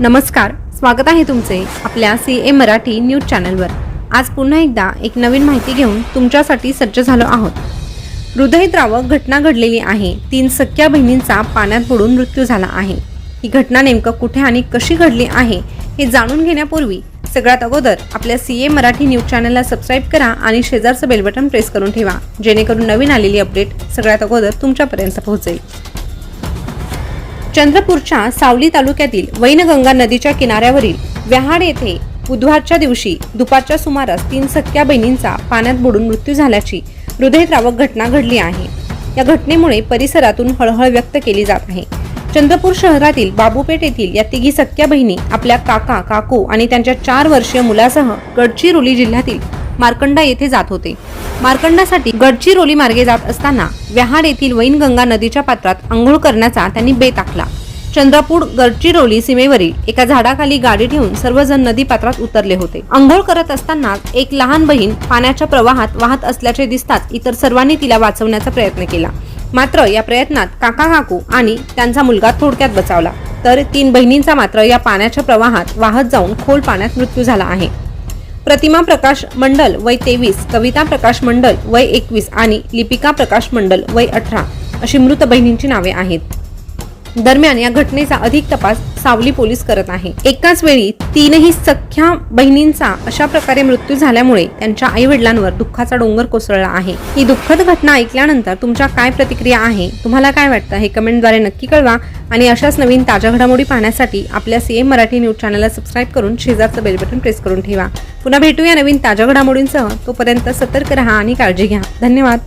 नमस्कार स्वागत आहे तुमचे आपल्या सी ए मराठी न्यूज चॅनलवर. आज पुन्हा एकदा एक नवीन माहिती घेऊन तुमच्यासाठी सज्ज झालो आहोत. हृदयद्रावक घटना घडलेली आहे. तीन सख्या बहिणींचा पाण्यात बुडून मृत्यू झाला आहे. ही घटना नेमकं कुठे आणि कशी घडली आहे हे जाणून घेण्यापूर्वी सगळ्यात अगोदर आपल्या सी ए मराठी न्यूज चॅनलला सबस्क्राईब करा आणि शेजारचं बेलबटन प्रेस करून ठेवा जेणेकरून नवीन आलेली अपडेट सगळ्यात अगोदर तुमच्यापर्यंत पोहोचेल. चंद्रपूरच्या सावली तालुक्यातील वैनगंगा नदीच्या किनाऱ्यावरील व्याहाड येथे बुधवारच्या दिवशी दुपारच्या सुमारास तीन सख्या बहिणींचा पाण्यात बुडून मृत्यू झाल्याची हृदयद्रावक घटना घडली आहे. या घटनेमुळे परिसरातून हळहळ व्यक्त केली जात आहे. चंद्रपूर शहरातील बाबूपेठ येथील या तिघी सख्या बहिणी आपल्या काका काकू आणि त्यांच्या चार वर्षीय मुलासह गडचिरोली जिल्ह्यातील मार्कंडा येथे जात होते. मार्कंडासाठी गडचिरोली मार्गे जात असताना व्याहाड येथील वैनगंगा नदीच्या पात्रात आंघोळ करण्याचा त्यांनी बेत आखला. चंद्रपूर गडचिरोली सीमेवरील एका झाडाखाली गाडी ठेवून सर्वजण नदी पात्रात उतरले होते. आंघोळ करत असताना एक लहान बहीण पाण्याच्या प्रवाहात वाहत असल्याचे दिसताच इतर सर्वांनी तिला वाचवण्याचा प्रयत्न केला. मात्र या प्रयत्नात काका काकू आणि त्यांचा मुलगा थोडक्यात बचावला. तर तीन बहिणींचा मात्र या पाण्याच्या प्रवाहात वाहत जाऊन खोल पाण्यात मृत्यू झाला आहे. प्रतिमा प्रकाश मंडल वय तेवीस कविता प्रकाश मंडल वय एकवीस आणि लिपिका प्रकाश मंडल वय अठरा अशी मृत बहिणींची नावे आहेत. दरम्यान या घटनेचा अधिक तपास सावली पोलीस करत आहे. एकाच वेळी तीनही सख्या बहिणींचा अशा प्रकारे मृत्यू झाल्यामुळे त्यांच्या आई वडिलांवर दुःखाचा डोंगर कोसळला आहे. ही दुःखद घटना ऐकल्यानंतर तुमच्या काय प्रतिक्रिया आहे? तुम्हाला काय वाटतं? हे कमेंटद्वारे नक्की कळवा आणि अशाच नवीन ताज्या घडामोडी पाहण्यासाठी आपल्या सीएम मराठी न्यूज चॅनलला सबस्क्राईब करून शेजारचं बेल बटन प्रेस करून ठेवा. पुन्हा भेटूया नवीन ताज्या घडामोडींसह. तोपर्यंत सतर्क राहा आणि काळजी घ्या. धन्यवाद.